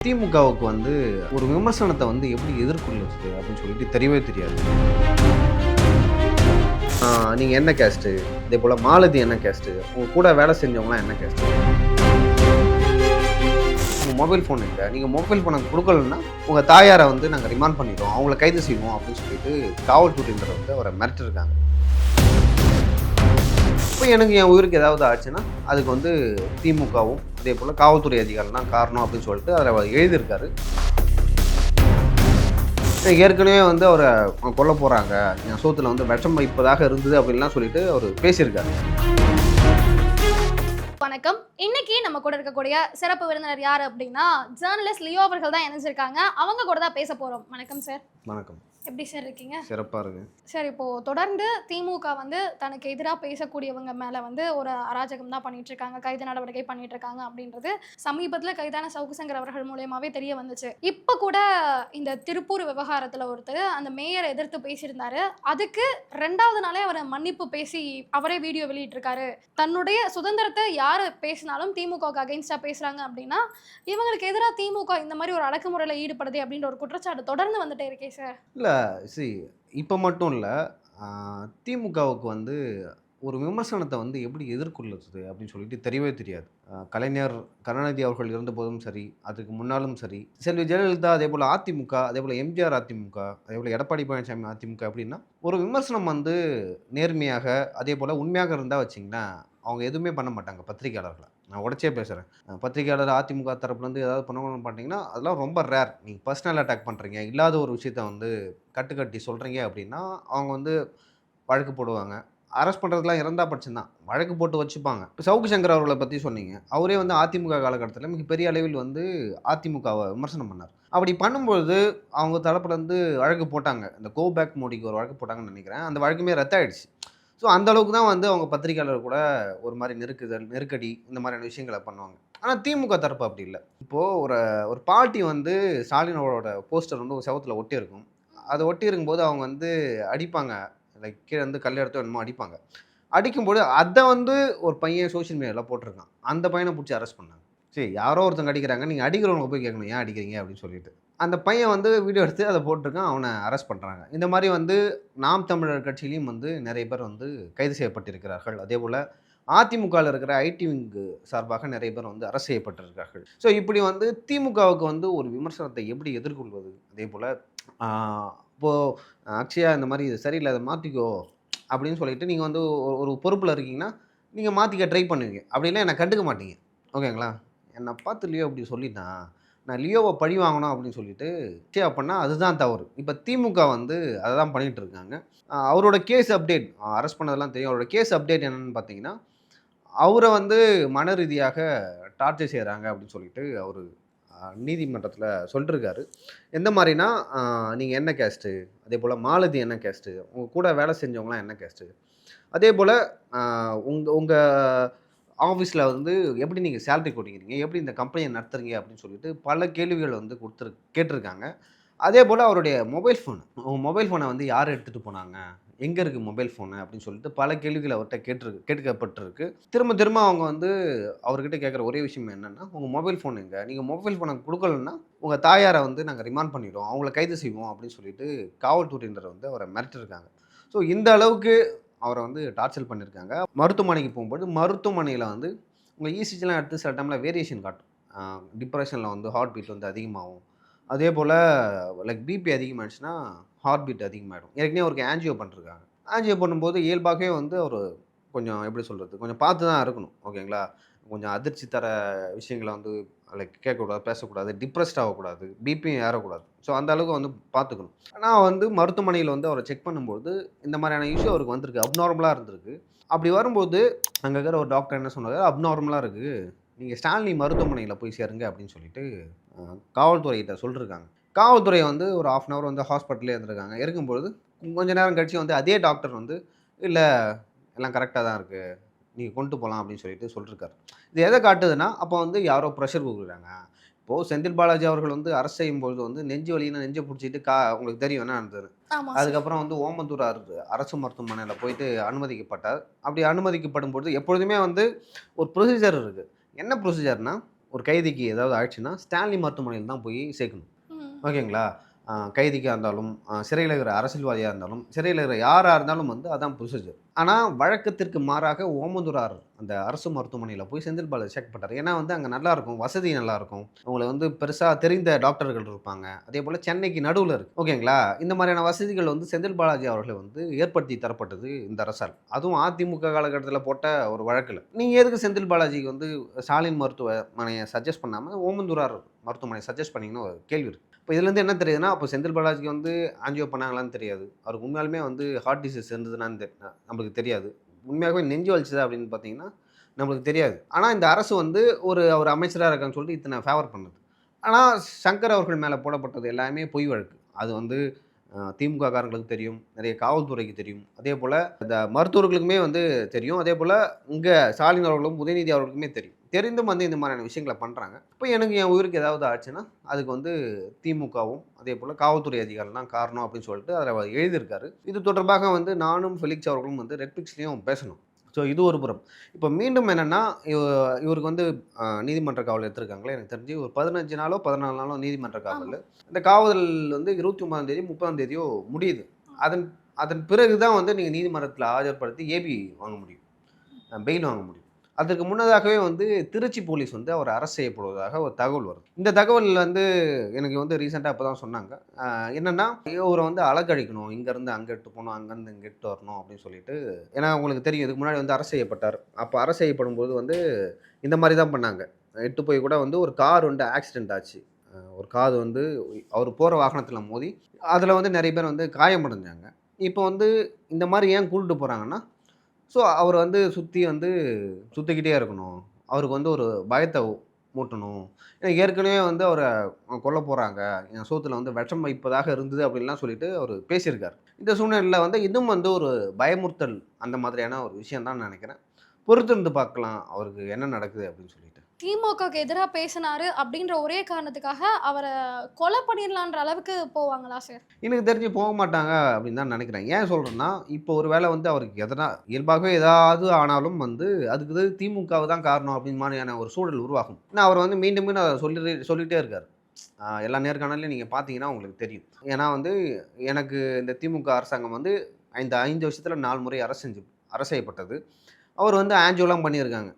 திமுகவுக்கு வந்து ஒரு விமர்சனத்தை வந்து எப்படி எதிர்கொள்ளுது அப்படின்னு சொல்லிட்டு தெரியவே தெரியாது. நீங்கள் நீங்க என்ன கேஸ்ட்டு இதே போல மாலதி என்ன கேஸ்ட்டு உங்க கூட வேலை செஞ்சவங்களாம் என்ன கேஸ்ட்டு உங்கள் மொபைல் ஃபோன் இல்லை நீங்கள் மொபைல் ஃபோனை கொடுக்கலன்னா உங்கள் தாயாரை வந்து நாங்கள் ரிமாண்ட் பண்ணிடுவோம் அவங்கள கைது செய்வோம் அப்படின்னு சொல்லிட்டு காவல்துறையினர் வந்து அவரை மிரட்டிருக்காங்க இப்போ எனக்கு என் உயிருக்கு ஏதாவது ஆச்சுன்னா அதுக்கு வந்து திமுகவும் அதே போல் காவல்துறை அதிகாரிகள் தான் காரணம் அப்படின்னு சொல்லிட்டு அதில் எழுதியிருக்காரு. ஏற்கனவே வந்து அவரை கொல்ல போகிறாங்க என் சோத்துல வந்து விஷம் வைப்பதாக இருந்தது அப்படின்லாம் சொல்லிட்டு அவர் பேசியிருக்காரு. வணக்கம். இன்னைக்கு நம்ம கூட இருக்கக்கூடிய சிறப்பு விருந்தினர் யார் அப்படின்னா ஜேர்னலிஸ்ட் லியோ அவர்கள் தான் இணைஞ்சிருக்காங்க. அவங்க கூட தான் பேச போறோம். வணக்கம் சார் வணக்கம். எப்படி சார் இருக்கீங்க? சிறப்பாக இருக்கு. சார் இப்போ தொடர்ந்து திமுக வந்து தனக்கு எதிராக பேசக்கூடியவங்க மேல வந்து ஒரு அராஜகம் தான் பண்ணிட்டு இருக்காங்க. கைது நடவடிக்கை பண்ணிட்டு இருக்காங்க அப்படின்றது சமீபத்தில் கைதான சவுக்கு சங்கர் அவர்கள் மூலியமாவே தெரிய வந்துச்சு. இப்போ கூட இந்த திருப்பூர் விவகாரத்துல ஒருத்தர் அந்த மேயரை எதிர்த்து பேசியிருந்தாரு. அதுக்கு ரெண்டாவது நாளே அவர் மன்னிப்பு பேசி அவரே வீடியோ வெளியிட்டிருக்காரு. தன்னுடைய சுதந்திரத்தை யார் பேசினாலும் திமுகவுக்கு அகைன்ஸ்டா பேசுறாங்க அப்படின்னா இவங்களுக்கு எதிராக திமுக இந்த மாதிரி ஒரு அடக்குமுறையில் ஈடுபடுது அப்படின்ற ஒரு குற்றச்சாட்டு தொடர்ந்து வந்துட்டே இருக்கே சார். இல்லை சி இப்போ மட்டும் இல்லை திமுகவுக்கு வந்து ஒரு விமர்சனத்தை வந்து எப்படி எதிர்கொள்ளுறது அப்படின்னு சொல்லிட்டு தெரியவே தெரியாது. கலைஞர் கருணாநிதி அவர்கள் இருந்தபோதும் சரி அதுக்கு முன்னாலும் சரி செல்வி ஜெயலலிதா அதே போல் அதிமுக அதே போல் எம்ஜிஆர் அதிமுக அதே போல் எடப்பாடி பழனிசாமி அதிமுக அப்படின்னா ஒரு விமர்சனம் வந்து நேர்மையாக அதே போல் உண்மையாக இருந்தால் வச்சிங்கன்னா அவங்க எதுவுமே பண்ண மாட்டாங்க பத்திரிகையாளர்களை. நான் உடச்சே பேசுகிறேன் பத்திரிகையாளர் அதிமுக தரப்புலேருந்து ஏதாவது பண்ணணும்னு பார்த்தீங்கன்னா அதெல்லாம் ரொம்ப ரேர் நீங்கள் பர்சனல் அட்டாக் பண்ணுறீங்க இல்லாத ஒரு விஷயத்த வந்து கட்டுக்கட்டி சொல்கிறீங்க அப்படின்னா அவங்க வந்து வழக்கு போடுவாங்க. அரெஸ்ட் பண்ணுறதுலாம் இறந்தா பட்சம் தான் வழக்கு போட்டு வச்சுப்பாங்க. இப்போ சவுக்கு சங்கர் அவர்களை பற்றி சொன்னீங்க. அவரே வந்து அதிமுக காலகட்டத்தில் மிகப்பெரிய அளவில் வந்து அதிமுகவை விமர்சனம் பண்ணார். அப்படி பண்ணும்பொழுது அவங்க தரப்புலேருந்து வழக்கு போட்டாங்க. இந்த கோ பேக் மோடிக்கு ஒரு வழக்கு போட்டாங்கன்னு நினைக்கிறேன். அந்த வழக்குமே ரத்தாயிடுச்சு. ஸோ அந்த அளவுக்கு தான் வந்து அவங்க பத்திரிகையாளர் கூட ஒரு மாதிரி நெருக்குதல் நெருக்கடி இந்த மாதிரியான விஷயங்களை பண்ணுவாங்க. ஆனால் திமுக தரப்பு அப்படி இல்லை. இப்போது ஒரு ஒரு பார்ட்டி வந்து ஸ்டாலினோட போஸ்டர் வந்து ஒரு செவத்தில் ஒட்டி இருக்கும். அதை ஒட்டி இருக்கும்போது அவங்க வந்து அடிப்பாங்க. லைக் கீழே வந்து கல் எடுத்து என்னமோ அடிப்பாங்க. அடிக்கும்போது அதை வந்து ஒரு பையன் சோஷியல் மீடியாவில் போட்டிருக்கான். அந்த பையனை பிடிச்சி அரெஸ்ட் பண்ணாங்க. சரி யாரோ ஒருத்தங்க அடிக்கிறாங்க. நீங்கள் அடிக்கிறவங்க போய் கேட்கணும் ஏன் அடிக்கிறீங்க? அப்படின்னு சொல்லிட்டு. அந்த பையன் வந்து வீடியோ எடுத்து அதை போட்டிருக்கான் அவனை அரெஸ்ட் பண்ணுறாங்க இந்த மாதிரி வந்து நாம் தமிழர் கட்சியிலையும் வந்து நிறைய பேர் வந்து கைது செய்யப்பட்டிருக்கிறார்கள். அதே போல் அதிமுகவில் இருக்கிற ஐடி விங்கு சார்பாக நிறைய பேர் வந்து அரசு செய்யப்பட்டிருக்கிறார்கள். ஸோ இப்படி வந்து திமுகவுக்கு வந்து ஒரு விமர்சனத்தை எப்படி எதிர்கொள்வது? அதே போல் இப்போது அக்ஷயா இந்த மாதிரி இது சரியில்லை அதை மாற்றிக்கோ அப்படின்னு சொல்லிட்டு நீங்கள் வந்து ஒரு- ஒரு பொறுப்பில் இருக்கீங்கன்னா நீங்கள் மாற்றிக்க ட்ரை பண்ணுவீங்க. அப்படின்னா என்னை கண்டுக்க மாட்டீங்க. ஓகேங்களா? என்னை பார்த்து லியோ அப்படி சொல்லிட்டான் நான் லியோவை பழி வாங்கணும் அப்படின்னு சொல்லிட்டு அக்ஷயா பண்ணால் அதுதான் தவறு. இப்போ திமுக வந்து அதை தான் பண்ணிகிட்டு இருக்காங்க அவரோட கேஸ் அப்டேட் அரெஸ்ட் பண்ணதெல்லாம் தெரியும். அவரோட கேஸ் அப்டேட் என்னென்னு பார்த்தீங்கன்னா அவரை வந்து மன ரீதியாக டார்ச்சர் செய்கிறாங்க அப்படின்னு சொல்லிட்டு அவர் நீதிமன்றத்தில் சொல்லிட்டுருக்காரு எந்த மாதிரினா நீங்கள் என்ன கேஸ்ட்டு அதே போல் மாலதி என்ன கேஸ்ட்டு உங்கள் கூட வேலை செஞ்சவங்களாம் என்ன கேஸ்ட்டு அதே போல் உங்கள் உங்கள் ஆஃபீஸில் வந்து எப்படி நீங்கள் சேலரி கொடுக்குறீங்க எப்படி இந்த கம்பெனியை நடத்துறீங்க? அப்படின்னு சொல்லிட்டு பல கேள்விகள் வந்து கொடுத்துரு கேட்டிருக்காங்க. அதே போல் அவருடைய மொபைல் ஃபோன் உங்கள் மொபைல் ஃபோனை வந்து யார் எடுத்துகிட்டு போனாங்க? எங்கே இருக்குது மொபைல் ஃபோனு? அப்படின்னு சொல்லிட்டு பல கேள்விகள் அவர்கிட்ட கேட்டிருக்கு கேட்கப்பட்டிருக்கு. திரும்ப திரும்ப அவங்க வந்து அவர்கிட்ட கேட்குற ஒரே விஷயம் என்னென்னா உங்கள் மொபைல் ஃபோன் எங்கே? நீங்கள் மொபைல் ஃபோனை கொடுக்கலன்னா உங்கள் தாயாரை வந்து நாங்கள் ரிமாண்ட் பண்ணிவிடுவோம் அவங்கள கைது செய்வோம் அப்படின்னு சொல்லிட்டு காவல்துறையினர் வந்து அவரை மிரட்டிருக்காங்க. ஸோ இந்த அளவுக்கு அவரை வந்து டார்ச்சர் பண்ணியிருக்காங்க. மருத்துவமனைக்கு போகும்போது மருத்துவமனையில் வந்து உங்கள் இசிஜிலாம் எடுத்து சில டைமில் வேரியேஷன் காட்டும். டிப்ரெஷனில் வந்து ஹார்ட் பீட் வந்து அதிகமாகும். அதே போல் லைக் பிபி அதிகமாகிடுச்சுன்னா ஹார்ட் பீட் அதிகமாகிடும் ஏற்கனவே அவருக்கு ஆன்ஜியோ பண்ணிருக்காங்க. ஆன்ஜியோ பண்ணும்போது இயல்பாகவே வந்து அவர் கொஞ்சம் எப்படி சொல்கிறது கொஞ்சம் பார்த்து தான் இருக்கணும். ஓகேங்களா? கொஞ்சம் அதிர்ச்சி தர விஷயங்களை வந்து லைக் கேட்கக்கூடாது பேசக்கூடாது டிப்ரெஸ்ட் ஆகக்கூடாது பிபியும் ஏறக்கூடாது. ஸோ அந்த அளவுக்கு வந்து பார்த்துக்கணும். ஆனால் வந்து மருத்துவமனையில் வந்து அவரை செக் பண்ணும்போது இந்த மாதிரியான இஷ்யூ அவருக்கு வந்திருக்கு. அப்நார்மலாக இருந்திருக்கு. அப்படி வரும்போது அங்கே இருக்கிற ஒரு டாக்டர் என்ன சொன்னார்? அப்நார்மலாக இருக்குது நீங்கள் ஸ்டான்லி மருத்துவமனையில் போய் சேருங்க அப்படின்னு சொல்லிட்டு அஹ், காவல்துறையிட்ட சொல்லியிருக்காங்க காவல்துறை வந்து ஒரு ஆஃப் அன் ஹவர் வந்து ஹாஸ்பிட்டலே இருந்திருக்காங்க. இருக்கும்பொழுது கொஞ்ச நேரம் கழிச்சு வந்து அதே டாக்டர் வந்து இல்லை எல்லாம் கரெக்டாக தான் இருக்குது நீங்கள் கொண்டு போகலாம் அப்படின்னு சொல்லிட்டு சொல்லியிருக்காரு இது எதை காட்டுதுன்னா அப்போ வந்து யாரோ ப்ரெஷர் கொடுக்குறாங்க. இப்போது செந்தில் பாலாஜி அவர்கள் வந்து அரசு செய்யும்பொழுது வந்து நெஞ்சு வலின்னு நெஞ்சை பிடிச்சிட்டு கா உங்களுக்கு தெரியும் என்ன நடந்தது அதுக்கப்புறம் வந்து ஓமந்தூர் அரு- அரசு மருத்துவமனையில் போயிட்டு அனுமதிக்கப்பட்டார். அப்படி அனுமதிக்கப்படும் பொழுது எப்பொழுதுமே வந்து ஒரு ப்ரொசீஜர் இருக்குது என்ன ப்ரொசீஜர்னா ஒரு கைதிக்கு ஏதாவது ஆயிடுச்சுன்னா ஸ்டான்லி மருத்துவமனையில் தான் போய் சேர்க்கணும். ஓகேங்களா? கைதிக்காக இருந்தாலும் சிறையில் இருக்கிற அரசியல்வாதியாக இருந்தாலும் சிறையில் இருக்கிற யாராக இருந்தாலும் வந்து அதான் ப்ரொசீஜர். ஆனால் வழக்கத்திற்கு மாறாக ஓமந்தூரார் அந்த அரசு மருத்துவமனையில் போய் செந்தில் பாலாஜி செக் பண்ணார் ஏன்னா வந்து அங்கே நல்லாயிருக்கும் வசதி நல்லாயிருக்கும் அவங்கள வந்து பெருசாக தெரிந்த டாக்டர்கள் இருப்பாங்க. அதே போல் சென்னைக்கு நடுவில் இருக்குது ஓகேங்களா இந்த மாதிரியான வசதிகள் வந்து செந்தில் பாலாஜி அவர்களை வந்து ஏற்படுத்தி தரப்பட்டது இந்த அரசால். அதுவும் அதிமுக காலகட்டத்தில் போட்ட ஒரு வழக்கில். நீங்கள் எதுக்கு செந்தில் பாலாஜிக்கு வந்து ஸ்டாலின் மருத்துவமனையை சஜஸ்ட் பண்ணாமல் ஓமந்தூரார் மருத்துவமனையை சஜஸ்ட் பண்ணிங்கன்னு ஒரு கேள்வி இருக்குது இப்போ இதுலேருந்து என்ன தெரியுதுன்னா அப்போ செந்தில் பாலாஜிக்கு வந்து ஆஞ்சியோ பண்ணாங்களான்னு தெரியாது. அவருக்கு உண்மையாலுமே வந்து ஹார்ட் டிசீஸ் இருந்ததுனான்னு தெ- நம்மளுக்கு தெரியாது. உண்மையாகவே நெஞ்சு வலிச்சதா அப்படின்னு பார்த்தீங்கன்னா நம்மளுக்கு தெரியாது. ஆனால் இந்த அரசு வந்து ஒரு அவர் அமைச்சராக இருக்கான்னு சொல்லிட்டு இத்தனை ஃபேவர் பண்ணுது. ஆனால் சங்கர் அவர்கள் மேலே போடப்பட்டது எல்லாமே பொய் வழக்கு. அது வந்து திமுக காரங்களுக்கு தெரியும் நிறைய காவல்துறைக்கு தெரியும். அதே போல் இந்த மருத்துவர்களுக்குமே வந்து தெரியும். அதே போல் இங்கே ஸ்டாலின் அவர்களும் உதயநிதி அவர்களுக்குமே தெரியும். தெரிந்தும் வந்து இந்த மாதிரியான விஷயங்களை பண்ணுறாங்க இப்போ எனக்கு என் உயிருக்கு ஏதாவது ஆச்சுன்னா அதுக்கு வந்து திமுகவும் அதே போல் காவல்துறை அதிகாரிகள் தான் காரணம் அப்படின்னு சொல்லிட்டு அதில் எழுதியிருக்காரு. இது தொடர்பாக வந்து நானும் ஃபெலிக்ஸ் அவர்களும் வந்து ரெட்பிக்ஸ்லேயும் பேசணும். ஸோ இது ஒரு புறம். இப்போ மீண்டும் என்னென்னா இவருக்கு வந்து நீதிமன்ற காவல் எடுத்திருக்காங்களே எனக்கு தெரிஞ்சு ஒரு பதினஞ்சு நாளோ பதினாலு நாளோ நீதிமன்ற காவல். இந்த காவல் வந்து இருபத்தி ஒன்பதாம் தேதி முப்பதாம் தேதியோ முடியுது. அதன் அதன் பிறகு தான் வந்து நீங்கள் நீதிமன்றத்தில் ஆஜர்படுத்தி ஏபி வாங்க முடியும். பெயில் வாங்க முடியும். அதற்கு முன்னதாகவே வந்து திருச்சி போலீஸ் வந்து அவர் அரெஸ்ட் செய்யப்படுவதாக ஒரு தகவல் வருது. இந்த தகவல் வந்து எனக்கு வந்து ரீசெண்டாக இப்போ தான் சொன்னாங்க. என்னென்னா இவரை வந்து அலக்கழிக்கணும் இங்கேருந்து அங்கே எட்டு போகணும் அங்கேருந்து இங்கே எட்டு வரணும் அப்படின்னு சொல்லிட்டு. ஏன்னா உங்களுக்கு தெரியும் இதுக்கு முன்னாடி வந்து அரசு செய்யப்பட்டார். அப்போ அரசு செய்யப்படும் போது வந்து இந்த மாதிரி தான் பண்ணாங்க. எட்டு போய் கூட வந்து ஒரு கார் வந்து ஆக்சிடென்ட் ஆச்சு. ஒரு காது வந்து அவர் போகிற வாகனத்தில் மோதி அதில் வந்து நிறைய பேர் வந்து காயமடைஞ்சாங்க. இப்போ வந்து இந்த மாதிரி ஏன் கூப்பிட்டு போகிறாங்கன்னா ஸோ அவர் வந்து சுற்றி வந்து சுற்றிக்கிட்டே இருக்கணும். அவருக்கு வந்து ஒரு பயத்தை மூட்டணும் ஏன்னா ஏற்கனவே வந்து அவரை கொல்ல போகிறாங்க என் சோத்தில் வந்து விஷம் வைப்பதாக இருந்தது அப்படின்லாம் சொல்லிட்டு அவர் பேசியிருக்கார். இந்த சூழ்நிலையில் வந்து இன்னும் வந்து ஒரு பயமுறுத்தல் அந்த மாதிரியான ஒரு விஷயம் தான் நினைக்கிறேன். பொறுத்திருந்து பார்க்கலாம் அவருக்கு என்ன நடக்குது அப்படின்னு சொல்லிட்டு. திமுகக்கு எதிராக பேசினாரு அப்படின்ற ஒரே காரணத்துக்காக அவரை கொலை பண்ணிடலான்ற அளவுக்கு போவாங்களா சார் எனக்கு தெரிஞ்சு போக மாட்டாங்க அப்படின்னு தான் நினைக்கிறேன். ஏன் சொல்கிறேன்னா இப்போ ஒரு வேளை வந்து அவருக்கு எதனா இயல்பாகவே ஏதாவது ஆனாலும் வந்து அதுக்கு இது திமுகவு தான் காரணம் அப்படின்னு மாதிரியான ஒரு சூழல் உருவாகும். ஏன்னா அவர் வந்து மீண்டும் மீண்டும் அதை சொல்லி சொல்லிகிட்டே இருக்கார். எல்லா நேர்காணலையும் நீங்கள் பார்த்தீங்கன்னா உங்களுக்கு தெரியும். ஏன்னா வந்து எனக்கு இந்த திமுக அரசாங்கம் வந்து இந்த ஐந்து வருஷத்தில் நாலு முறை அரசு செஞ்சு அரசு செய்யப்பட்டது. அவர் வந்து ஆன்ஜியோலாம் பண்ணியிருக்காங்க.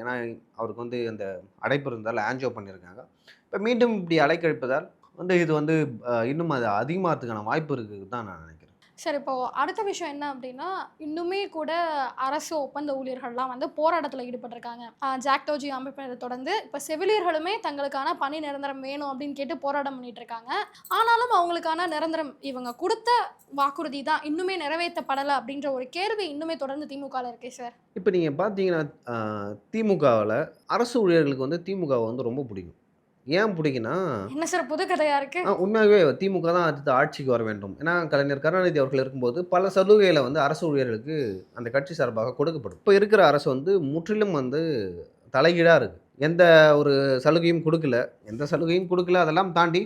ஏன்னா அவருக்கு வந்து அந்த அடைப்பு இருந்தால் ஆன்ஜியோ பண்ணியிருக்காங்க. இப்போ மீண்டும் இப்படி அலைக்கழிப்பதால் வந்து இது வந்து இன்னும் அது அதிகமாகிறதுக்கான வாய்ப்பு இருக்குது தான் நான் நினைக்கிறேன். சரி இப்போ அடுத்த விஷயம் என்ன அப்படின்னா இன்னுமே கூட அரசு ஒப்பந்த ஊழியர்கள்லாம் வந்து போராட்டத்தில் ஈடுபட்டிருக்காங்க. ஜாக்டோஜி அமைப்பினரை தொடர்ந்து இப்போ செவிலியர்களுமே தங்களுக்கான பணி நிரந்தரம் வேணும் அப்படின்னு கேட்டு போராட்டம் பண்ணிட்டு இருக்காங்க ஆனாலும் அவங்களுக்கான நிரந்தரம் இவங்க கொடுத்த வாக்குறுதி தான் இன்னுமே நிறைவேற்றப்படலை அப்படின்ற ஒரு கேள்வி இன்னுமே தொடர்ந்து திமுகவில் இருக்கே சார். இப்போ நீங்கள் பார்த்தீங்கன்னா திமுகவில் அரசு ஊழியர்களுக்கு வந்து திமுகவை வந்து ரொம்ப பிடிக்கும். ஏன் பிடிக்குன்னா என்ன சார் புது கதையா இருக்கு? உண்மையாகவே திமுக தான் அடுத்த ஆட்சிக்கு வர வேண்டும். ஏன்னா கலைஞர் கருணாநிதி அவர்கள் இருக்கும்போது பல சலுகைகளை வந்து அரசு ஊழியர்களுக்கு அந்த கட்சி சார்பாக கொடுக்கப்படும். இப்போ இருக்கிற அரசு வந்து முற்றிலும் வந்து தலைகீழாக இருக்குது எந்த ஒரு சலுகையும் கொடுக்கல. எந்த சலுகையும் கொடுக்கல. அதெல்லாம் தாண்டி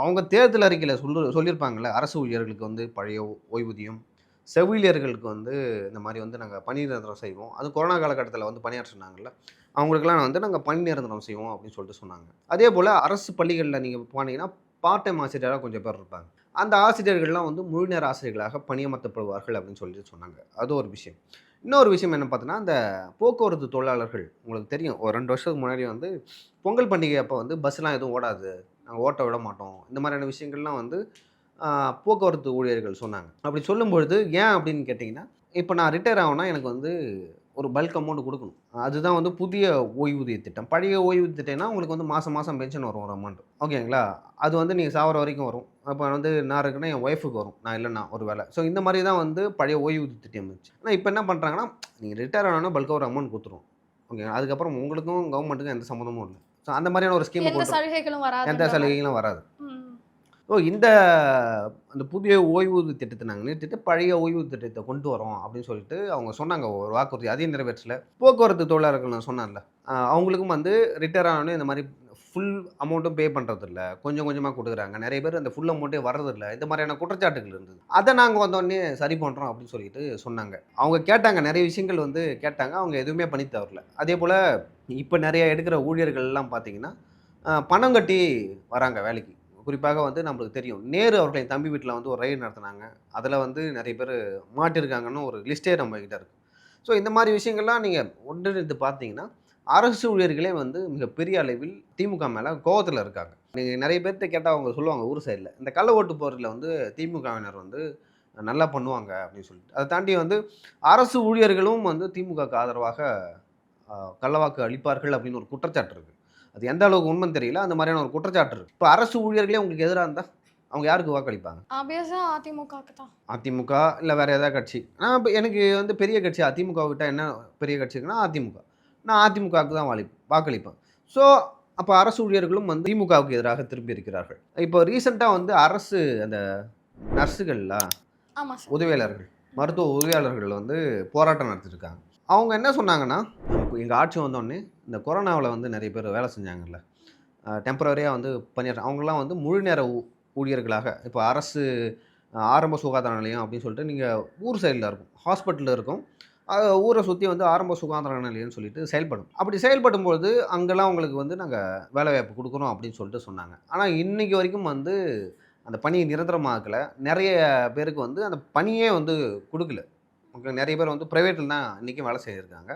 அவங்க தேர்தல் அறிக்கையில் சொல்லு சொல்லியிருப்பாங்கல்ல அரசு ஊழியர்களுக்கு வந்து பழைய ஓய்வூதியம் செவிலியர்களுக்கு வந்து இந்த மாதிரி வந்து நாங்கள் பணி நிரந்தரம் செய்வோம். அது கொரோனா காலகட்டத்தில் வந்து பணியாற்றினாங்கல்ல. அவங்களுக்கெல்லாம் வந்து நாங்கள் பணி நிரந்தரம் செய்வோம் அப்படின்னு சொல்லிட்டு சொன்னாங்க. அதே போல் அரசு பள்ளிகளில் நீங்கள் போனீங்கன்னா பார்ட் டைம் ஆசிரியராக கொஞ்சம் பேர் இருப்பாங்க. அந்த ஆசிரியர்கள்லாம் வந்து முழு நேர ஆசிரியர்களாக பணியமர்த்தப்படுவார்கள் அப்படின்னு சொல்லிட்டு சொன்னாங்க. அது ஒரு விஷயம். இன்னொரு விஷயம் என்ன பார்த்தீங்கன்னா அந்த போக்குவரத்து தொழிலாளர்கள் உங்களுக்கு தெரியும். ஒரு ரெண்டு வருஷத்துக்கு முன்னாடி வந்து பொங்கல் பண்டிகை அப்போ வந்து பஸ்லாம் எதுவும் ஓடாது. நாங்கள் ஓட்ட விட மாட்டோம். இந்த மாதிரியான விஷயங்கள்லாம் வந்து போக்குவரத்து ஊழியர்கள் சொன்னாங்க. அப்படி சொல்லும்பொழுது ஏன் அப்படின்னு கேட்டிங்கன்னா இப்போ நான் ரிட்டையர் ஆகணும்னா எனக்கு வந்து ஒரு பல்க் அமௌண்ட் கொடுக்கணும். அதுதான் வந்து புதிய ஓய்வூதிய திட்டம். பழைய ஓய்வூதிய திட்டம்னா உங்களுக்கு வந்து மாதம் மாதம் பென்ஷன் வரும் ஒரு அமௌண்ட் ஓகேங்களா அது வந்து நீங்கள் சாவர வரைக்கும் வரும். அப்போ வந்து நான் இருக்குன்னா என் ஒய்ஃபுக்கு வரும். நான் இல்லைன்னா ஒரு வேலை. ஸோ இந்த மாதிரி தான் வந்து பழைய ஓய்வூதிய திட்டம் இருந்துச்சு. ஆனால் இப்போ என்ன பண்ணுறாங்கன்னா நீங்கள் ரிட்டையர் ஆனோன்னா பல்காக ஒரு அமௌண்ட் கொடுத்துரும் ஓகே அதுக்கப்புறம் உங்களுக்கும் கவர்மெண்ட்டுக்கும் எந்த சம்மந்தமும் இல்லை. ஸோ அந்த மாதிரியான ஒரு ஸ்கீம் எந்த சலுகைகளும் வராது. ஓ ஸோ இந்த அந்த புதிய ஓய்வூதிய திட்டத்தை நாங்கள் நிறுத்திட்டு பழைய ஓய்வூதிய திட்டத்தை கொண்டு வரோம் அப்படின்னு சொல்லிட்டு அவங்க சொன்னாங்க ஒரு வாக்குறுதி. அதையும் நிறைவேற்றல. போக்குவரத்து தொழிலாளர்கள் நான் சொன்னார்ல அவங்களுக்கும் வந்து ரிட்டையர் ஆனோடனே இந்த மாதிரி ஃபுல் அமௌண்ட்டும் பே பண்ணுறதில்ல கொஞ்சம் கொஞ்சமாக கொடுக்குறாங்க. நிறைய பேர் அந்த ஃபுல் அமௌண்ட்டே வர்றதில்ல. இந்த மாதிரியான குற்றச்சாட்டுகள் இருந்தது. அதை நாங்கள் வந்தோடனே சரி பண்ணுறோம் அப்படின்னு சொல்லிட்டு சொன்னாங்க. அவங்க கேட்டாங்க நிறைய விஷயங்கள் வந்து கேட்டாங்க. அவங்க எதுவுமே பண்ணி தரல. அதே போல் இப்போ நிறைய எடுக்கிற ஊழியர்கள்லாம் பார்த்திங்கன்னா பார்த்தீங்கன்னா பணம் கட்டி வராங்க வேலைக்கு. குறிப்பாக வந்து நம்மளுக்கு தெரியும். நேரு அவர்களின் தம்பி வீட்டில் வந்து ஒரு ரயில் நடத்துனாங்க. அதில் வந்து நிறைய பேர் மாட்டிருக்காங்கன்னு ஒரு லிஸ்ட்டே நம்ம கிட்ட இருக்கு. ஸோ இந்த மாதிரி விஷயங்கள்லாம் நீங்கள் ஒன்றிணைந்து பார்த்தீங்கன்னா அரசு ஊழியர்களே வந்து மிகப்பெரிய அளவில் திமுக மேலே கோவத்தில் இருக்காங்க. நீங்கள் நிறைய பேர்த்த கேட்டால் அவங்க சொல்லுவாங்க ஊர் சைடில் இந்த கள்ள ஓட்டு போகிறதுல வந்து திமுகவினர் வந்து நல்லா பண்ணுவாங்க அப்படின்னு சொல்லிட்டு. அதை தாண்டி வந்து அரசு ஊழியர்களும் வந்து திமுகக்கு ஆதரவாக கள்ளவாக்கு அளிப்பார்கள் அப்படின்னு ஒரு குற்றச்சாட்டு இருக்குது அது எந்த அளவுக்கு உண்மைன்னு தெரியல. அந்த மாதிரியான ஒரு குற்றச்சாட்டு இருக்குது இப்போ அரசு ஊழியர்களே உங்களுக்கு எதிராக இருந்தால் அவங்க யாருக்கு வாக்களிப்பாங்க? ஆப்வியஸா அதிமுகவுக்கு தான். அதிமுக இல்லை வேறு ஏதாவது கட்சி? நான் இப்போ எனக்கு வந்து பெரிய கட்சி அதிமுக விட்டால் என்ன பெரிய கட்சி இருக்குன்னா அதிமுக. நான் அதிமுகவுக்கு தான் வாழி வாக்களிப்பேன். ஸோ அப்போ அரசு ஊழியர்களும் வந்து திமுகவுக்கு எதிராக திரும்பி இருக்கிறார்கள். இப்போ ரீசெண்டாக வந்து அரசு அந்த சார். உதவியாளர்கள் மருத்துவ உதவியாளர்கள் வந்து போராட்டம் நடத்திருக்காங்க அவங்க என்ன சொன்னாங்கன்னா எங்கள் ஆட்சி வந்தோடனே இந்த கொரோனாவில் வந்து நிறைய பேர் வேலை செஞ்சாங்கல்ல. டெம்பரரியாக வந்து பண்ணிடுறாங்க அவங்களாம் வந்து முழு நேர ஊழியர்களாக இப்போ அரசு ஆரம்ப சுகாதார நிலையம் அப்படின்னு சொல்லிட்டு நீங்கள் ஊர் சைடில் இருக்கும். ஹாஸ்பிட்டலில் இருக்கும். ஊரை சுற்றி வந்து ஆரம்ப சுகாதார நிலையம்னு சொல்லிட்டு செயல்படும். அப்படி செயல்படும் பொழுது அங்கெல்லாம் உங்களுக்கு வந்து நாங்கள் வேலைவாய்ப்பு கொடுக்குறோம் அப்படின்னு சொல்லிட்டு சொன்னாங்க. ஆனால் இன்றைக்கி வரைக்கும் வந்து அந்த பணியை நிரந்தரமாக்கல. நிறைய பேருக்கு வந்து அந்த பணியே வந்து கொடுக்கல. நிறைய பேர் வந்து ப்ரைவேட்டில் தான் இன்றைக்கும் வேலை செய்திருக்காங்க.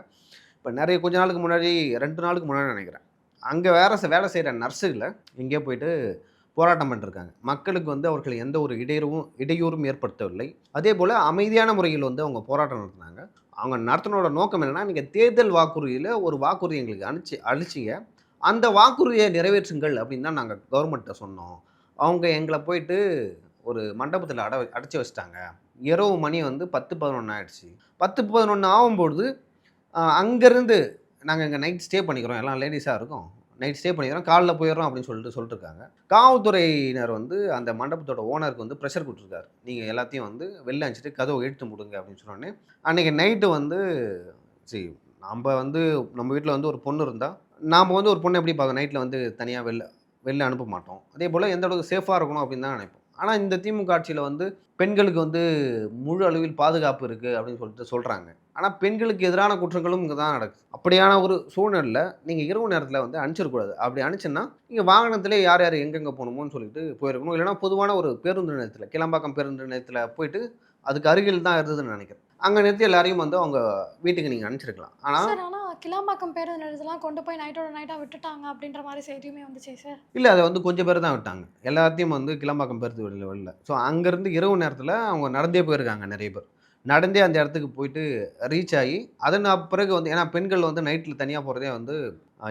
இப்போ நிறைய கொஞ்ச நாளுக்கு முன்னாடி ரெண்டு நாளுக்கு முன்னாடி நினைக்கிறேன். அங்கே வேற வேலை செய்கிற நர்ஸுகளை எங்கேயோ போயிட்டு போராட்டம் பண்ணிருக்காங்க. மக்களுக்கு வந்து அவர்கள் எந்த ஒரு இடையூறும் இடையூறும் ஏற்படுத்தவில்லை. அதே போல் அமைதியான முறையில் வந்து அவங்க போராட்டம் நடத்தினாங்க. அவங்க நடத்தினோட நோக்கம் என்னென்னா நீங்கள் தேர்தல் வாக்குறுதியில் ஒரு வாக்குறுதி எங்களுக்கு அனுப்பிச்சு அழிச்சிங்க அந்த வாக்குறுதியை நிறைவேற்றுங்கள் அப்படின்னு தான் நாங்கள் கவர்மெண்ட்டை சொன்னோம். அவங்க எங்களை போயிட்டு ஒரு மண்டபத்தில் அட அடைச்சி வச்சிட்டாங்க. இரவு மணி வந்து பத்து பதினொன்று ஆயிடுச்சு. பத்து பதினொன்று ஆகும்பொழுது அங்கேருந்து நாங்கள் இங்கே நைட் ஸ்டே பண்ணிக்கிறோம். எல்லாம் லேடிஸாக இருக்கும். நைட் ஸ்டே பண்ணிக்கிறோம். காலைல போயிடுறோம் அப்படின்னு சொல்லிட்டு சொல்லிட்டுருக்காங்க. காவல்துறையினர் வந்து அந்த மண்டபத்தோட ஓனருக்கு வந்து ப்ரெஷர் கொடுத்துருக்காரு. நீங்கள் எல்லாத்தையும் வந்து வெளில அனுப்பிச்சிட்டு கதவை எடுத்து முடுங்க அப்படின்னு சொன்னோடனே அன்றைக்கி நைட்டு வந்து சரி நம்ம வந்து நம்ம வீட்டில் வந்து ஒரு பொண்ணு இருந்தால் நாம் வந்து ஒரு பொண்ணை எப்படி பார்க்கணும் நைட்டில் வந்து தனியாக வெளில வெளில அனுப்ப மாட்டோம்? அதே போல் எந்த அளவுக்கு சேஃபாக இருக்கணும் அப்படின்னு தான் நினைப்போம். ஆனால் இந்த திமுக ஆட்சியில் வந்து பெண்களுக்கு வந்து முழு அளவில் பாதுகாப்பு இருக்குது அப்படின்னு சொல்லிட்டு சொல்கிறாங்க ஆனால் பெண்களுக்கு எதிரான குற்றங்களும் இங்கே தான் நடக்குது அப்படியான ஒரு சூழ்நிலையில் நீங்கள் இரவு நேரத்தில் வந்து அனுப்பிச்சிடக்கூடாது. அப்படி அனுப்பிச்சுன்னா நீங்கள் வாகனத்திலே யார் யார் எங்கெங்கே போகணுமோன்னு சொல்லிட்டு போயிருக்கணும். இல்லைனா பொதுவான ஒரு பேருந்து நிலையத்தில் கிளம்பாக்கம் பேருந்து நிலையத்தில் போயிட்டு அதுக்கு அருகில் தான் இருந்ததுன்னு நினைக்கிறேன். அங்கே நிறுத்தி எல்லாரையும் வந்து அவங்க வீட்டுக்கு நீங்கள் அனுப்பிச்சிருக்கலாம். ஆனால் கிளாம்பாக்கம் பேருந்து நிலையத்தெல்லாம் கொண்டு போய் நைட்டோட நைட்டாக விட்டுட்டாங்க அப்படின்ற மாதிரி செய்தியுமே வந்துச்சே சார் இல்லை அதை வந்து கொஞ்சம் பேர் தான் விட்டாங்க. எல்லாத்தையும் வந்து கிளாம்பாக்கம் பேருந்து வெளியில் வரல. ஸோ அங்கேருந்து இரவு நேரத்தில் அவங்க நடந்தே போயிருக்காங்க நிறைய பேர். நடந்தே அந்த இடத்துக்கு போயிட்டு ரீச் ஆகி அதன் பிறகு வந்து ஏன்னா பெண்கள் வந்து நைட்டில் தனியாக போகிறதே வந்து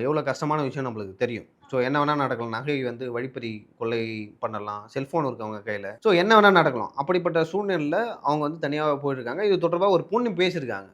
எவ்வளோ கஷ்டமான விஷயம் நம்மளுக்கு தெரியும். ஸோ என்ன வேணால் நடக்கலாம். நகை வந்து வழிப்பறி கொள்ளை பண்ணலாம். செல்ஃபோன் இருக்குது அவங்க கையில். ஸோ என்ன வேணால் நடக்கலாம். அப்படிப்பட்ட சூழ்நிலையில் அவங்க வந்து தனியாக போயிருக்காங்க. இது தொடர்பாக ஒரு பொண்ணு பேசியிருக்காங்க.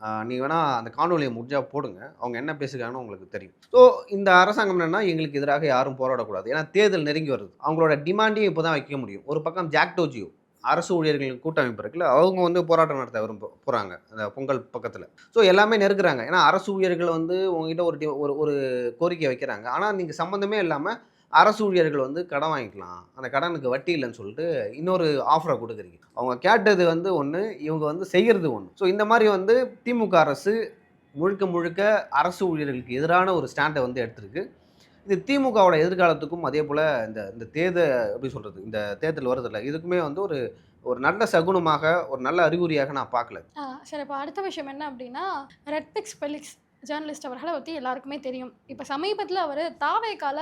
நீங்கள் வேணால் அந்த காணொலியை முடிஞ்சால் போடுங்க. அவங்க என்ன பேசுகிறாங்கன்னு உங்களுக்கு தெரியும். ஸோ இந்த அரசாங்கம் என்னன்னா எங்களுக்கு எதிராக யாரும் போராடக்கூடாது. ஏன்னா தேர்தல் நெருங்கி வருது. அவங்களோட டிமாண்டையும் இப்போ தான் வைக்க முடியும். ஒரு பக்கம் ஜாக்டோஜியோ அரசு ஊழியர்களின் கூட்டமைப்பு இருக்குல்ல அவங்க வந்து போராட்டம் நடத்த விரும்ப போகிறாங்க அந்த பொங்கல் பக்கத்தில். ஸோ எல்லாமே நெருக்கிறாங்க ஏன்னா அரசு ஊழியர்கள் வந்து உங்ககிட்ட ஒரு டி- ஒரு ஒரு கோரிக்கை வைக்கிறாங்க. ஆனால் நீங்கள் சம்மந்தமே இல்லாமல் அரசு ஊழியர்கள் வந்து கடன் வாங்கிக்கலாம். அந்த கடனுக்கு வட்டி இல்லைன்னு சொல்லிட்டு இன்னொரு ஆஃபரை கொடுக்குறீங்க. அவங்க கேட்டது வந்து ஒன்று இவங்க வந்து செய்கிறது ஒன்று ஸோ இந்த மாதிரி வந்து திமுக அரசு முழுக்க முழுக்க அரசு ஊழியர்களுக்கு எதிரான ஒரு ஸ்டாண்டை வந்து எடுத்திருக்கு. இது திமுகவோட எதிர்காலத்துக்கும் அதே போல் இந்த இந்த தேர்தல் எப்படி சொல்கிறது இந்த தேர்தல் வருதில்ல இதுக்குமே வந்து ஒரு ஒரு நல்ல சகுனமாக ஒரு நல்ல அறிகுறியாக நான் பார்க்கல. சரி இப்போ அடுத்த விஷயம் என்ன அப்படின்னா ரெட்பிக்ஸ் பெலிக்ஸ் ஜேர்னலிஸ்ட் அவர்களை பற்றி எல்லாருக்குமே தெரியும். இப்போ சமீபத்தில் அவர் தாவேக்கால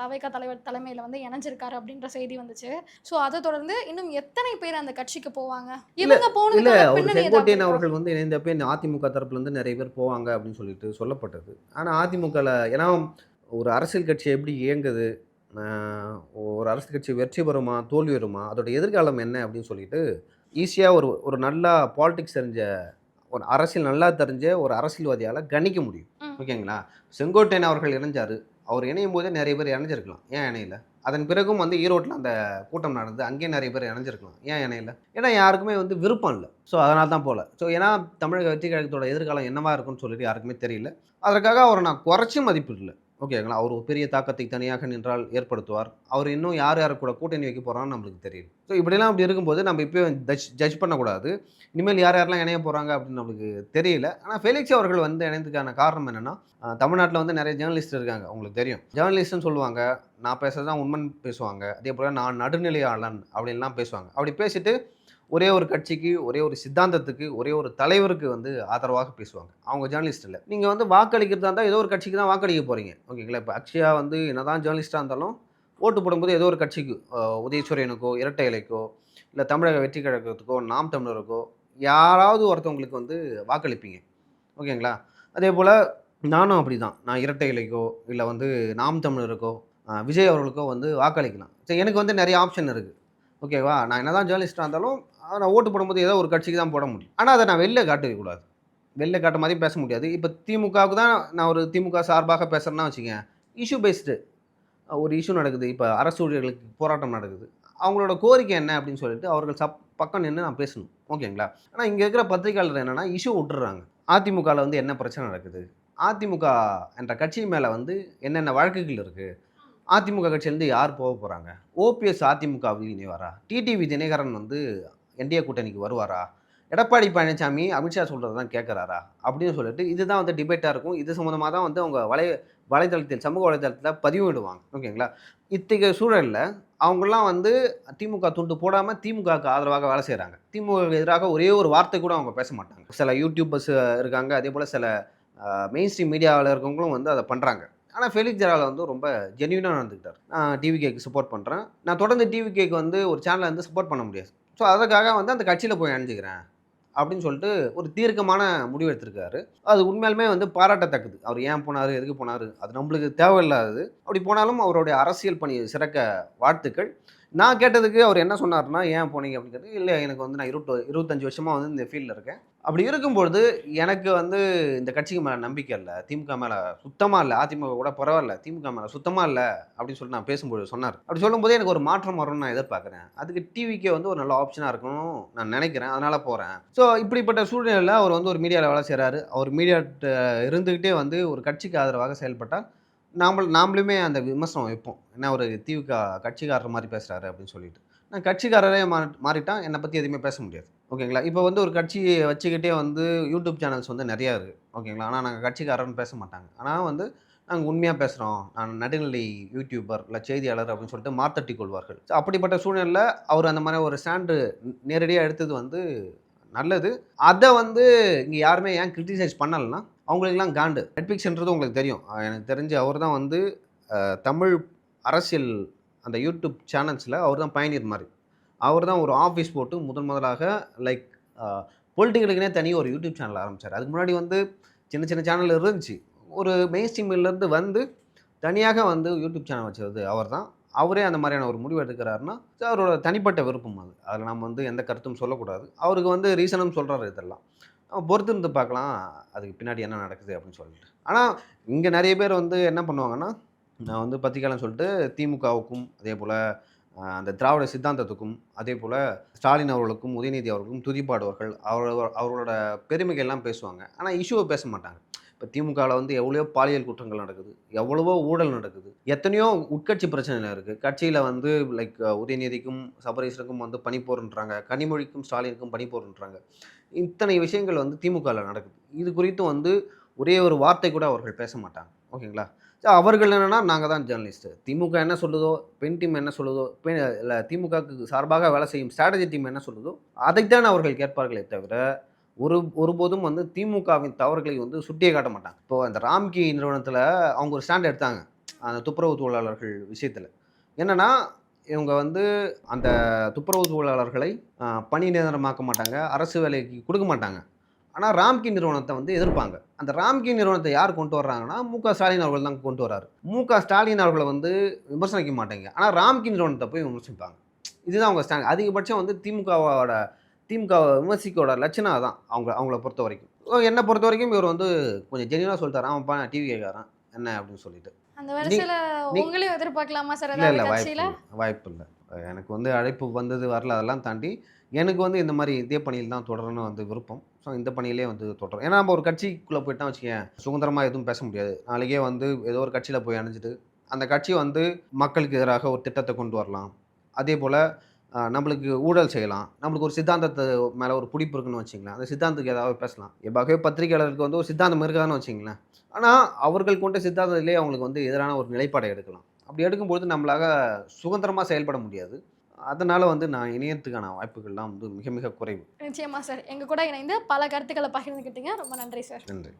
தாவேக்கா தலைவர் தலைமையில் வந்து இணைஞ்சிருக்காரு அப்படின்ற செய்தி வந்துச்சு. ஸோ அதை தொடர்ந்து இன்னும் எத்தனை பேர் அந்த கட்சிக்கு போவாங்க? இவங்க ஏதாவது செங்கோட்டையன்? அவர்கள் வந்து இணைந்த பேர் அதிமுக தரப்புல இருந்து நிறைய பேர் போவாங்க அப்படின்னு சொல்லிட்டு சொல்லப்பட்டது. ஆனால் அதிமுகவில் ஏன்னா ஒரு அரசியல் கட்சி எப்படி இயங்குது? ஒரு அரசியல் கட்சி வெற்றி பெறுமா தோல்வி வருமா அதோட எதிர்காலம் என்ன அப்படின்னு சொல்லிட்டு ஈஸியாக ஒரு ஒரு நல்லா பாலிடிக்ஸ் தெரிஞ்ச ஒரு அரசியல் நல்லா தெரிஞ்ச ஒரு அரசியல்வாதியால் கணிக்க முடியும். ஓகேங்களா? செங்கோட்டையன் அவர்கள் இணைஞ்சார். அவர் இணையும் போதே நிறைய பேர் இணைஞ்சிருக்கலாம். ஏன் இணையல? அதன் பிறகும் வந்து ஈரோட்டில் அந்த கூட்டம் நடந்து அங்கேயே நிறைய பேர் இணைஞ்சிருக்கலாம். ஏன் இணையல? ஏன்னா யாருக்குமே வந்து விருப்பம் இல்லை. ஸோ அதனால தான் போகல ஸோ ஏன்னா தமிழக வெற்றி கழகத்தோட எதிர்காலம் என்னவா இருக்கும்னு சொல்லிட்டு யாருக்குமே தெரியல. அதற்காக அவரை நான் குறைச்சி மதிப்பிடல. ஓகேங்களா அவர் ஒரு பெரிய தாக்கத்தை தனியாக நின்றால் ஏற்படுத்துவார். அவர் இன்னும் யார் யார் கூட கூட்டணி வைக்க போகிறான்னு நம்மளுக்கு தெரியும். ஸோ இப்படிலாம் அப்படி இருக்கும்போது நம்ம இப்போ ஜட்ஜ் ஜட்ஜ் பண்ணக்கூடாது. இனிமேல் யார் யாரெல்லாம் இணைய போகிறாங்க அப்படின்னு நம்மளுக்கு தெரியல. ஆனால் ஃபெலிக்ஸ் அவர்கள் வந்து இணைந்ததுக்கான காரணம் என்னென்னா தமிழ்நாட்டில் வந்து நிறைய ஜேர்னலிஸ்ட் இருக்காங்க உங்களுக்கு தெரியும். ஜேர்னலிஸ்ட்னு சொல்லுவாங்க நான் பேசுகிறது தான் உண்மன் பேசுவாங்க. அதே போல் நான் நடுநிலையாளன் அப்படின்லாம் பேசுவாங்க. அப்படி பேசிட்டு ஒரே ஒரு கட்சிக்கு ஒரே ஒரு சித்தாந்தத்துக்கு ஒரே ஒரு தலைவருக்கு வந்து ஆதரவாக பேசுவாங்க. அவங்க ஜேர்னலிஸ்ட் இல்லை. நீங்கள் வந்து வாக்களிக்கிறதா இருந்தால் ஏதோ ஒரு கட்சிக்கு தான் வாக்களிக்க போகிறீங்க ஓகேங்களா? இப்போ அக்ஷயா வந்து என்னதான் ஜேர்னலிஸ்ட்டாக இருந்தாலும் ஓட்டு போடும்போது ஏதோ ஒரு கட்சிக்கு அஹ், உதயசூரியனுக்கோ இரட்டை இலைக்கோ இல்லை தமிழக வெற்றி கழகத்துக்கோ நாம் தமிழருக்கோ யாராவது ஒருத்தவங்களுக்கு வந்து வாக்களிப்பீங்க. ஓகேங்களா? அதே போல் நானும் அப்படி தான் நான் இரட்டை இலைக்கோ இல்லை வந்து நாம் தமிழருக்கோ விஜய் அவர்களுக்கோ வந்து வாக்களிக்கலாம். சரி எனக்கு வந்து நிறைய ஆப்ஷன் இருக்குது ஓகேவா? நான் என்ன தான் ஜேர்னலிஸ்ட்டாக இருந்தாலும் நான் ஓட்டு போடும்போது ஏதோ ஒரு கட்சிக்கு தான் போட முடியும். ஆனால் அதை நான் வெளில காட்டவே கூடாது. வெளில காட்ட மாதிரி பேச முடியாது. இப்போ திமுகவுக்கு தான் நான் ஒரு திமுக சார்பாக பேசுகிறேன்னா வச்சுக்கேன் இஷ்யூ பேஸ்டு ஒரு இஷ்யூ நடக்குது. இப்போ அரசு ஊழியர்களுக்கு போராட்டம் நடக்குது. அவங்களோட கோரிக்கை என்ன அப்படின்னு சொல்லிட்டு அவர்கள் சப் பக்கம் நின்று நான் பேசணும். ஓகேங்களா? ஆனால் இங்கே இருக்கிற பத்திரிகையாளர் என்னென்னா இஷ்யூ விட்டுறாங்க. அதிமுகவில் வந்து என்ன பிரச்சனை நடக்குது? அதிமுக என்ற கட்சி மேலே வந்து என்னென்ன வழக்குகள் இருக்குது அதிமுக கட்சியிலேருந்து யார் போக போகிறாங்க ஓபிஎஸ் அதிமுகவில் இணைவாரா டிடிவி தினகரன் வந்து என்டிஏ கூட்டணிக்கு வருவாரா? எடப்பாடி பழனிசாமி அமித்ஷா சொல்கிறது தான் கேட்குறாரா அப்படின்னு சொல்லிட்டு இதுதான் வந்து டிபேட்டாக இருக்கும். இது சம்மந்தமாக தான் வந்து அவங்க வலை வலைதளத்தில் சமூக வலைதளத்தில் பதிவிடுவாங்க ஓகேங்களா? இத்தகைய சூழலில் அவங்களாம் வந்து திமுக துண்டு போடாமல் திமுகவுக்கு ஆதரவாக வேலை செய்கிறாங்க திமுக எதிராக ஒரே ஒரு வார்த்தை கூட அவங்க பேச மாட்டாங்க. சில யூடியூபர்ஸ் இருக்காங்க அதே போல் சில மெயின் ஸ்ட்ரீம் மீடியாவில் இருக்கவங்களும் வந்து அதை பண்ணுறாங்க ஆனால் ஃபெலிக்ஸ் ஜெரால் வந்து ரொம்ப ஜென்யூனாக நடந்துக்கிட்டார். நான் டிவிகேக்கு சப்போர்ட் பண்ணுறேன் நான் தொடர்ந்து டிவி கேக்கு வந்து ஒரு சேனலை வந்து சப்போர்ட் பண்ண முடியாது. ஸோ அதுக்காக வந்து அந்த கட்சியில் போய் அணிஞ்சுக்கிறேன் அப்படின்னு சொல்லிட்டு ஒரு தீர்க்கமான முடிவு எடுத்திருக்காரு. அது உண்மையாலுமே வந்து பாராட்டத்தக்கது. அவர் ஏன் போனார் எதுக்கு போனார் அது நம்மளுக்கு தேவையில்லாதது. அப்படி போனாலும் அவருடைய அரசியல் பணி சிறக்க வாழ்த்துக்கள். நான் கேட்டதுக்கு அவர் என்ன சொன்னார்னா ஏன் போனீங்க? கேட்டு இல்லை எனக்கு வந்து நான் இருபத்து இருபத்தஞ்சு வருஷமாக வந்து இந்த ஃபீல்டில் இருக்கேன். அப்படி இருக்கும்பொழுது எனக்கு வந்து இந்த கட்சிக்கு மேலே நம்பிக்கை இல்லை திமுக மேலே சுத்தமாக இல்லை அதிமுக கூட பரவாயில்ல திமுக மேலே சுத்தமாக இல்லை அப்படின்னு சொல்லிட்டு நான் பேசும்போது சொன்னார். அப்படி சொல்லும்போது எனக்கு ஒரு மாற்றம் வரும்னு நான் எதிர்பார்க்குறேன். அதுக்கு டிவிக்கே வந்து ஒரு நல்ல ஆப்ஷனாக இருக்கணும் நான் நினைக்கிறேன். அதனால் போகிறேன் ஸோ இப்படிப்பட்ட சூழ்நிலையில் அவர் வந்து ஒரு மீடியாவில் வேலை செய்கிறாரு அவர் மீடியா இருந்துக்கிட்டே வந்து ஒரு கட்சிக்கு ஆதரவாக செயல்பட்டால் நாம நாமளுமே அந்த விமர்சனம் வைப்போம். என்ன ஒரு திமுக கட்சிக்காரர் மாதிரி பேசுகிறாரு அப்படின்னு சொல்லிட்டு. நான் கட்சிக்காரரே மா மாறிட்டால் என்னை பற்றி எதுவுமே பேச முடியாது. ஓகேங்களா? இப்போ வந்து ஒரு கட்சியை வச்சுக்கிட்டே வந்து யூடியூப் சேனல்ஸ் வந்து நிறையா இருக்குது ஓகேங்களா? ஆனால் நாங்கள் கட்சிக்காரன்னு பேச மாட்டாங்க. ஆனால் வந்து நாங்கள் உண்மையாக பேசுகிறோம் நான் நடுநிலை யூடியூபர் இல்லை செய்தியாளர் அப்படின்னு சொல்லிட்டு மாத்தட்டி கொள்வார்கள். அப்படிப்பட்ட சூழ்நிலையில் அவர் அந்த மாதிரி ஒரு ஸ்டாண்டு நேரடியாக எடுத்தது வந்து நல்லது. அதை வந்து இங்கே யாருமே ஏன் கிரிட்டிசைஸ் பண்ணலைன்னா அவங்களுக்கெல்லாம் காண்டு. நெட்ஃப்ளிக்ஸ்ன்றது உங்களுக்கு தெரியும். எனக்கு தெரிஞ்சு அவர் தான் வந்து தமிழ் அரசியல் அந்த யூடியூப் சேனல்ஸில் அவர் தான் பயணியர் மாதிரி. அவர் தான் ஒரு ஆஃபீஸ் போட்டு முதன் முதலாக லைக் பொலிட்டிக்கலுக்குனே தனி ஒரு யூடியூப் சேனல் ஆரம்பித்தார் அதுக்கு முன்னாடி வந்து சின்ன சின்ன சேனல் இருந்துச்சு. ஒரு மெயின் ஸ்ட்ரீம்லேருந்து வந்து தனியாக வந்து யூடியூப் சேனல் வச்சது அவர் தான். அவரே அந்த மாதிரியான ஒரு முடிவு எடுக்கிறாருன்னா அவரோட தனிப்பட்ட விருப்பம் அது. அதில் நம்ம வந்து எந்த கருத்தும் சொல்லக்கூடாது. அவருக்கு வந்து ரீசனும் சொல்கிறாரு இதெல்லாம். நம்ம பொறுத்து இருந்து பார்க்கலாம். அதுக்கு பின்னாடி என்ன நடக்குது அப்படின்னு சொல்லிட்டு. ஆனால் இங்கே நிறைய பேர் வந்து என்ன பண்ணுவாங்கன்னா நான் வந்து பத்திரிக்கையாளன் சொல்லிட்டு திமுகவுக்கும் அதே போல் அந்த திராவிட சித்தாந்தத்துக்கும் அதே போல் ஸ்டாலின் அவர்களுக்கும் உதயநிதி அவர்களுக்கும் துதிப்பாடுவார்கள். அவர் அவரோட பெருமைகள் எல்லாம் பேசுவாங்க ஆனால் இஷ்யூவை பேச மாட்டாங்க. இப்போ திமுகவில் வந்து எவ்வளோ பாலியல் குற்றங்கள் நடக்குது எவ்வளவோ ஊழல் நடக்குது எத்தனையோ உட்கட்சி பிரச்சனைகள் இருக்குது கட்சியில் வந்து லைக் உதயநிதிக்கும் சபரீஸ்வருக்கும் வந்து பனிப்போர்ன்றாங்க கனிமொழிக்கும் ஸ்டாலினுக்கும் பனிப்போர்ன்றாங்க இத்தனை விஷயங்கள் வந்து திமுகவில் நடக்குது. இது குறித்து வந்து ஒரே ஒரு வார்த்தை கூட அவர்கள் பேச மாட்டாங்க. ஓகேங்களா? அவர்கள் என்னென்னா நாங்கள் தான் ஜேர்னலிஸ்ட்டு திமுக என்ன சொல்லுதோ பெண் டீம் என்ன சொல்லுதோ பெண் இல்லை திமுகவுக்கு சார்பாக வேலை செய்யும் ஸ்ட்ராட்டஜி டீம் என்ன சொல்லுதோ அதைத்தான் அவர்கள் கேட்பார்களே தவிர ஒரு ஒருபோதும் வந்து திமுகவின் தவறுகளை வந்து சுட்டியே காட்ட மாட்டாங்க. இப்போது அந்த ராம்கி நிறுவனத்தில் அவங்க ஒரு ஸ்டாண்ட் எடுத்தாங்க அந்த துப்புரவு தொழிலாளர்கள் விஷயத்தில். என்னென்னா இவங்க வந்து அந்த துப்புரவு தொழிலாளர்களை பணி நிரந்தரமாக்க மாட்டாங்க அரசு வேலைக்கு கொடுக்க மாட்டாங்க. ஆனால் ராம்கி நிறுவனத்தை வந்து எதிர்ப்பாங்க. அந்த ராம்கி நிறுவனத்தை யார் கொண்டு வர்றாங்கன்னா மு க ஸ்டாலின் அவர்கள் தான் கொண்டு வர்றாரு. மு க ஸ்டாலின் அவர்களை வந்து விமர்சனிக்க மாட்டாங்க. ஆனால் ராம்கி நிறுவனத்தை போய் விமர்சிப்பாங்க. இதுதான் அவங்க ஸ்டாண்ட். அதிகபட்சம் வந்து திமுகவோட திமுக விமர்சிக்கோட லட்சணம் தான் அவங்க அவங்கள பொறுத்த வரைக்கும். என்னை பொறுத்த வரைக்கும் இவர் வந்து கொஞ்சம் ஜெனியூனாக சொல்லிட்டாரு. அவன்ப்பா நான் டிவி கேட்குறான். என்ன அப்படின்னு சொல்லிட்டு. அந்த வரிசையில நீ- உங்களையும் எதிர்பார்க்கலாமா சார்? இல்லை இல்லை ஏதாவது வாய்ப்பு இல்லை. வாய்ப்பு இல்லை. எனக்கு வந்து அழைப்பு வந்தது வரல. அதெல்லாம் தாண்டி எனக்கு வந்து இந்த மாதிரி இதே பணியில் தான் தொடரணும் வந்து விருப்பம். ஸோ இந்த பணியிலே வந்து தொடரும் ஏன்னா நம்ம ஒரு கட்சிக்குள்ளே போயிட்டா வச்சுக்கேன் சுதந்திரமாக எதுவும் பேச முடியாது. நாளைக்கே வந்து ஏதோ ஒரு கட்சியில் போய் அணைஞ்சிட்டு அந்த கட்சி வந்து மக்களுக்கு எதிராக ஒரு திட்டத்தை கொண்டு வரலாம். அதே போல் நம்மளுக்கு ஊழல் செய்யலாம். நம்மளுக்கு ஒரு சித்தாந்தத்தை மேலே ஒரு பிடிப்பு இருக்குன்னு வச்சிங்களேன் அந்த சித்தாந்தத்துக்கு ஏதாவது பேசலாம். எப்பாகவே பத்திரிகையாளருக்கு வந்து ஒரு சித்தாந்தம் இருக்காதுன்னு வச்சிங்களேன் ஆனால் அவர்கள் கொண்ட சித்தாந்தத்திலே அவங்களுக்கு வந்து எதிரான ஒரு நிலைப்பாடை எடுக்கலாம். அப்படி எடுக்கும்பொழுது நம்மளாக சுதந்திரமாக செயல்பட முடியாது. அதனால் வந்து நான் இணையத்துக்கான வாய்ப்புகள்லாம் வந்து மிக மிக குறைவு. நிச்சயமா சார். எங்கள் கூட இணைந்து பல கருத்துக்களை பகிர்ந்துக்கிட்டீங்க ரொம்ப நன்றி சார். நன்றி.